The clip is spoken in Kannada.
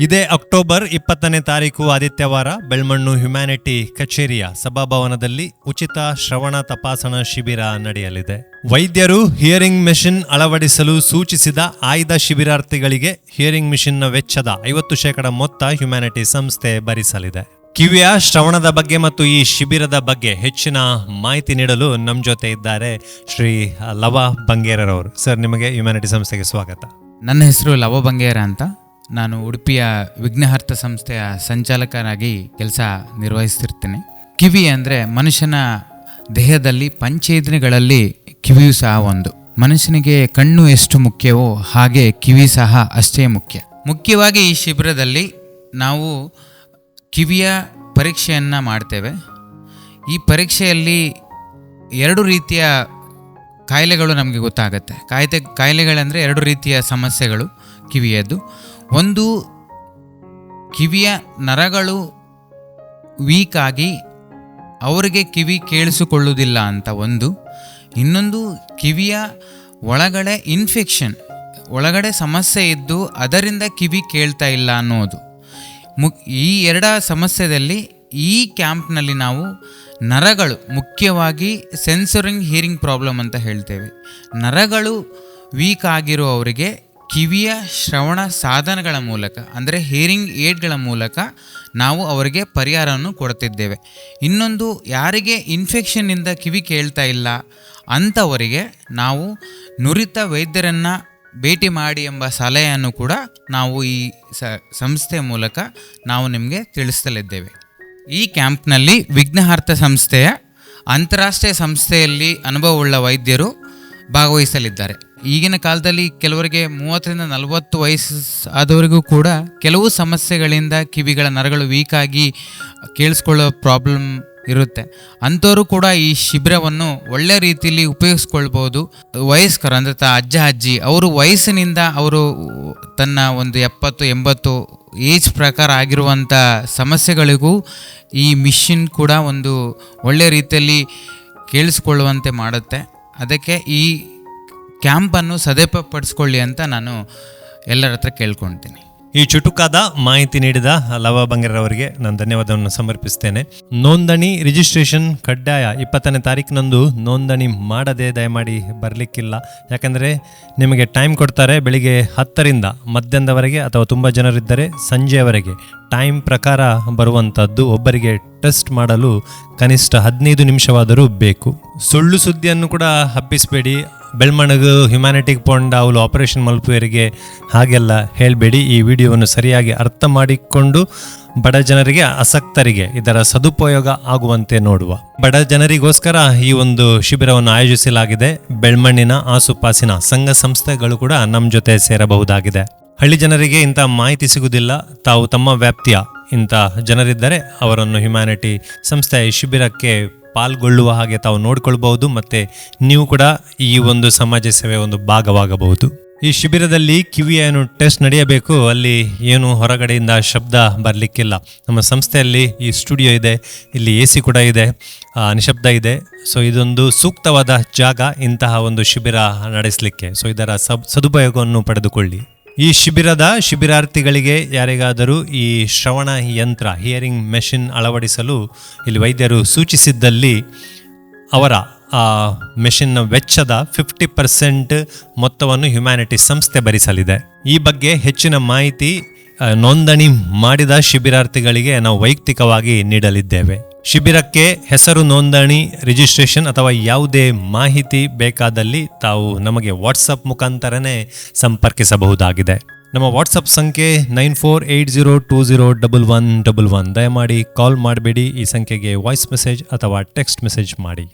ಇದೇ ಅಕ್ಟೋಬರ್ ಇಪ್ಪತ್ತನೇ ತಾರೀಕು ಆದಿತ್ಯವಾರ ಬೆಳ್ಮಣ್ಣು ಹ್ಯುಮ್ಯಾನಿಟಿ ಕಚೇರಿಯ ಸಭಾಭವನದಲ್ಲಿ ಉಚಿತ ಶ್ರವಣ ತಪಾಸಣಾ ಶಿಬಿರ ನಡೆಯಲಿದೆ. ವೈದ್ಯರು ಹಿಯರಿಂಗ್ ಮೆಷಿನ್ ಅಳವಡಿಸಲು ಸೂಚಿಸಿದ ಆಯ್ದ ಶಿಬಿರಾರ್ಥಿಗಳಿಗೆ ಹಿಯರಿಂಗ್ ಮೆಷಿನ್ನ ವೆಚ್ಚದ ಐವತ್ತು ಶೇಕಡ ಮೊತ್ತ ಹ್ಯುಮ್ಯಾನಿಟಿ ಸಂಸ್ಥೆ ಭರಿಸಲಿದೆ. ಕಿವಿಯ ಶ್ರವಣದ ಬಗ್ಗೆ ಮತ್ತು ಈ ಶಿಬಿರದ ಬಗ್ಗೆ ಹೆಚ್ಚಿನ ಮಾಹಿತಿ ನೀಡಲು ನಮ್ಮ ಜೊತೆ ಇದ್ದಾರೆ ಶ್ರೀ ಲವ ಬಂಗೇರರವರು. ಸರ್, ನಿಮಗೆ ಹ್ಯುಮ್ಯಾನಿಟಿ ಸಂಸ್ಥೆಗೆ ಸ್ವಾಗತ. ನನ್ನ ಹೆಸರು ಲವ ಬಂಗೇರ ಅಂತ. ನಾನು ಉಡುಪಿಯ ವಿಘ್ನಹರ್ತ ಸಂಸ್ಥೆಯ ಸಂಚಾಲಕನಾಗಿ ಕೆಲಸ ನಿರ್ವಹಿಸ್ತಿರ್ತೇನೆ. ಕಿವಿ ಅಂದರೆ ಮನುಷ್ಯನ ದೇಹದಲ್ಲಿ ಪಂಚೇದನೆಗಳಲ್ಲಿ ಕಿವಿಯು ಸಹ ಒಂದು. ಮನುಷ್ಯನಿಗೆ ಕಣ್ಣು ಎಷ್ಟು ಮುಖ್ಯವೋ ಹಾಗೆ ಕಿವಿ ಸಹ ಅಷ್ಟೇ ಮುಖ್ಯ. ಮುಖ್ಯವಾಗಿ ಈ ಶಿಬಿರದಲ್ಲಿ ನಾವು ಕಿವಿಯ ಪರೀಕ್ಷೆಯನ್ನು ಮಾಡ್ತೇವೆ. ಈ ಪರೀಕ್ಷೆಯಲ್ಲಿ ಎರಡು ರೀತಿಯ ಕಾಯಿಲೆಗಳು ನಮಗೆ ಗೊತ್ತಾಗುತ್ತೆ. ಕಾಯಿಲೆ ಕಾಯಿಲೆಗಳಂದರೆ ಎರಡು ರೀತಿಯ ಸಮಸ್ಯೆಗಳು ಕಿವಿಯದ್ದು. ಒಂದು ಕಿವಿಯ ನರಗಳು ವೀಕ್ ಆಗಿ ಅವರಿಗೆ ಕಿವಿ ಕೇಳಿಸಿಕೊಳ್ಳುವುದಿಲ್ಲ ಅಂತ ಒಂದು. ಇನ್ನೊಂದು ಕಿವಿಯ ಒಳಗಡೆ ಇನ್ಫೆಕ್ಷನ್ ಒಳಗಡೆ ಸಮಸ್ಯೆ ಇದ್ದು ಅದರಿಂದ ಕಿವಿ ಕೇಳ್ತಾ ಇಲ್ಲ ಅನ್ನೋದು. ಮು ಈ ಎರಡ ಸಮಸ್ಯೆಯಲ್ಲಿ ಈ ಕ್ಯಾಂಪ್ನಲ್ಲಿ ನಾವು ನರಗಳು ಮುಖ್ಯವಾಗಿ ಸೆನ್ಸರಿಂಗ್ ಹಿಯರಿಂಗ್ ಪ್ರಾಬ್ಲಮ್ ಅಂತ ಹೇಳ್ತೇವೆ. ನರಗಳು ವೀಕ್ ಆಗಿರುವವರಿಗೆ ಕಿವಿಯ ಶ್ರವಣ ಸಾಧನಗಳ ಮೂಲಕ, ಅಂದರೆ ಹಿಯರಿಂಗ್ ಏಡ್ಗಳ ಮೂಲಕ ನಾವು ಅವರಿಗೆ ಪರಿಹಾರವನ್ನು ಕೊಡ್ತಿದ್ದೇವೆ ಇನ್ನೊಂದು, ಯಾರಿಗೆ ಇನ್ಫೆಕ್ಷನ್ನಿಂದ ಕಿವಿ ಕೇಳ್ತಾ ಇಲ್ಲ, ಅಂಥವರಿಗೆ ನಾವು ನುರಿತ ವೈದ್ಯರನ್ನು ಭೇಟಿ ಮಾಡಿ ಎಂಬ ಸಲಹೆಯನ್ನು ಕೂಡ ನಾವು ಈ ಸಂಸ್ಥೆ ಮೂಲಕ ನಾವು ನಿಮಗೆ ತಿಳಿಸಲಿದ್ದೇವೆ ಈ ಕ್ಯಾಂಪ್ನಲ್ಲಿ ವಿಘ್ನಹಾರ್ಥ ಸಂಸ್ಥೆಯ ಅಂತಾರಾಷ್ಟ್ರೀಯ ಸಂಸ್ಥೆಯಲ್ಲಿ ಅನುಭವವುಳ್ಳ ವೈದ್ಯರು ಭಾಗವಹಿಸಲಿದ್ದಾರೆ. ಈಗಿನ ಕಾಲದಲ್ಲಿ ಕೆಲವರಿಗೆ ಮೂವತ್ತರಿಂದ ನಲವತ್ತು ವಯಸ್ಸು ಆದವರಿಗೂ ಕೂಡ ಕೆಲವು ಸಮಸ್ಯೆಗಳಿಂದ ಕಿವಿಗಳ ನರಗಳು ವೀಕ್ ಆಗಿ ಕೇಳಿಸ್ಕೊಳ್ಳೋ ಪ್ರಾಬ್ಲಮ್ ಇರುತ್ತೆ. ಅಂಥವರು ಕೂಡ ಈ ಶಿಬಿರವನ್ನು ಒಳ್ಳೆ ರೀತಿಯಲ್ಲಿ ಉಪಯೋಗಿಸ್ಕೊಳ್ಬೋದು. ವಯಸ್ಕರು ಅಂದರೆ ತ ಅಜ್ಜ, ಅಜ್ಜಿ ಅವರು ವಯಸ್ಸಿನಿಂದ ಅವರು ತನ್ನ ಒಂದು ಎಪ್ಪತ್ತು, ಎಂಬತ್ತು ಏಜ್ ಪ್ರಕಾರ ಆಗಿರುವಂಥ ಸಮಸ್ಯೆಗಳಿಗೂ ಈ ಮಿಷಿನ್ ಕೂಡ ಒಂದು ಒಳ್ಳೆ ರೀತಿಯಲ್ಲಿ ಕೇಳಿಸ್ಕೊಳ್ಳುವಂತೆ ಮಾಡುತ್ತೆ. ಅದಕ್ಕೆ ಈ ಕ್ಯಾಂಪನ್ನು ಸದುಪಡಿಸ್ಕೊಳ್ಳಿ ಅಂತ ನಾನು ಎಲ್ಲರ ಹತ್ರ ಕೇಳ್ಕೊಳ್ತೀನಿ. ಈ ಚುಟುಕಾದ ಮಾಹಿತಿ ನೀಡಿದ ಲವ ಬಂಗೇರವರಿಗೆ ನಾನು ಧನ್ಯವಾದವನ್ನು ಸಮರ್ಪಿಸ್ತೇನೆ. ನೋಂದಣಿ ರಿಜಿಸ್ಟ್ರೇಷನ್ ಕಡ್ಡಾಯ ಇಪ್ಪತ್ತನೇ ತಾರೀಕಿನಂದು ನೋಂದಣಿ ಮಾಡದೆ ದಯಮಾಡಿ ಬರಲಿಕ್ಕಿಲ್ಲ. ಯಾಕಂದರೆ ನಿಮಗೆ ಟೈಮ್ ಕೊಡ್ತಾರೆ ಬೆಳಿಗ್ಗೆ ಹತ್ತರಿಂದ ಮಧ್ಯಾಹ್ನದವರೆಗೆ ಅಥವಾ ತುಂಬ ಜನರಿದ್ದರೆ ಸಂಜೆಯವರೆಗೆ. ಟೈಮ್ ಪ್ರಕಾರ ಬರುವಂಥದ್ದು ಒಬ್ಬರಿಗೆ ಟೆಸ್ಟ್ ಮಾಡಲು ಕನಿಷ್ಠ ಹದಿನೈದು ನಿಮಿಷವಾದರೂ ಬೇಕು. ಸುಳ್ಳು ಸುದ್ದಿಯನ್ನು ಕೂಡ ಹಬ್ಬಿಸಬೇಡಿ. ಬೆಳ್ಮಣಗು ಹ್ಯುಮ್ಯಾನಿಟಿಗೆ ಪೊಂಡ ಅವಳು ಆಪರೇಷನ್ ಮಲ್ಪುವರಿಗೆ ಹಾಗೆಲ್ಲ ಹೇಳಬೇಡಿ. ಈ ವಿಡಿಯೋವನ್ನು ಸರಿಯಾಗಿ ಅರ್ಥ ಮಾಡಿಕೊಂಡು ಬಡ ಜನರಿಗೆ, ಆಸಕ್ತರಿಗೆ ಇದರ ಸದುಪಯೋಗ ಆಗುವಂತೆ ನೋಡುವ. ಬಡ ಜನರಿಗೋಸ್ಕರ ಈ ಒಂದು ಶಿಬಿರವನ್ನು ಆಯೋಜಿಸಲಾಗಿದೆ. ಬೆಳ್ಮಣ್ಣಿನ ಆಸುಪಾಸಿನ ಸಂಘ ಸಂಸ್ಥೆಗಳು ಕೂಡ ನಮ್ಮ ಜೊತೆ ಸೇರಬಹುದಾಗಿದೆ. ಹಳ್ಳಿ ಜನರಿಗೆ ಇಂಥ ಮಾಹಿತಿ ಸಿಗುವುದಿಲ್ಲ. ತಾವು ತಮ್ಮ ವ್ಯಾಪ್ತಿಯ ಇಂಥ ಜನರಿದ್ದರೆ ಅವರನ್ನು ಹ್ಯುಮ್ಯಾನಿಟಿ ಸಂಸ್ಥೆಯ ಶಿಬಿರಕ್ಕೆ ಪಾಲ್ಗೊಳ್ಳುವ ಹಾಗೆ ತಾವು ನೋಡಿಕೊಳ್ಬಹುದು ಮತ್ತು ನೀವು ಕೂಡ ಈ ಒಂದು ಸಮಾಜ ಸೇವೆ ಒಂದು ಭಾಗವಾಗಬಹುದು. ಈ ಶಿಬಿರದಲ್ಲಿ ಕಿವಿಯ ಏನು ಟೆಸ್ಟ್ ನಡೆಯಬೇಕು. ಅಲ್ಲಿ ಏನು ಹೊರಗಡೆಯಿಂದ ಶಬ್ದ ಬರಲಿಕ್ಕಿಲ್ಲ. ನಮ್ಮ ಸಂಸ್ಥೆಯಲ್ಲಿ ಈ ಸ್ಟುಡಿಯೋ ಇದೆ. ಇಲ್ಲಿ ಎ ಸಿ ಕೂಡ ಇದೆ. ನಿಶಬ್ದ ಇದೆ. ಸೊ ಇದೊಂದು ಸೂಕ್ತವಾದ ಜಾಗ ಇಂತಹ ಒಂದು ಶಿಬಿರ ನಡೆಸಲಿಕ್ಕೆ. ಸೊ ಇದರ ಸದುಪಯೋಗವನ್ನು ಪಡೆದುಕೊಳ್ಳಿ. ಈ ಶಿಬಿರದ ಶಿಬಿರಾರ್ಥಿಗಳಿಗೆ ಯಾರಿಗಾದರೂ ಈ ಶ್ರವಣ ಯಂತ್ರ ಹಿಯರಿಂಗ್ ಮೆಷಿನ್ ಅಳವಡಿಸಲು ಇಲ್ಲಿ ವೈದ್ಯರು ಸೂಚಿಸಿದ್ದಲ್ಲಿ ಅವರ ಆ ಮೆಷಿನ್ನ ವೆಚ್ಚದ ಫಿಫ್ಟಿ ಪರ್ಸೆಂಟ್ ಮೊತ್ತವನ್ನು ಹ್ಯುಮ್ಯಾನಿಟಿ ಸಂಸ್ಥೆ ಭರಿಸಲಿದೆ. ಈ ಬಗ್ಗೆ ಹೆಚ್ಚಿನ ಮಾಹಿತಿ ನೋಂದಣಿ ಮಾಡಿದ ಶಿಬಿರಾರ್ಥಿಗಳಿಗೆ ನಾವು ವೈಯಕ್ತಿಕವಾಗಿ ನೀಡಲಿದ್ದೇವೆ. ಶಿಬಿರಕ್ಕೆ ಹೆಸರು ನೋಂದಣಿ ರಿಜಿಸ್ಟ್ರೇಷನ್ ಅಥವಾ ಯಾವುದೇ ಮಾಹಿತಿ ಬೇಕಾದಲ್ಲಿ ತಾವು ನಮಗೆ ವಾಟ್ಸಪ್ ಮುಖಾಂತರನೇ ಸಂಪರ್ಕಿಸಬಹುದಾಗಿದೆ. ನಮ್ಮ ವಾಟ್ಸಪ್ ಸಂಖ್ಯೆ nine four eight zero two zero double one double one ದಯಮಾಡಿ ಕಾಲ್ ಮಾಡಬೇಡಿ. ಈ ಸಂಖ್ಯೆಗೆ ವಾಯ್ಸ್ ಮೆಸೇಜ್ ಅಥವಾ ಟೆಕ್ಸ್ಟ್ ಮೆಸೇಜ್ ಮಾಡಿ.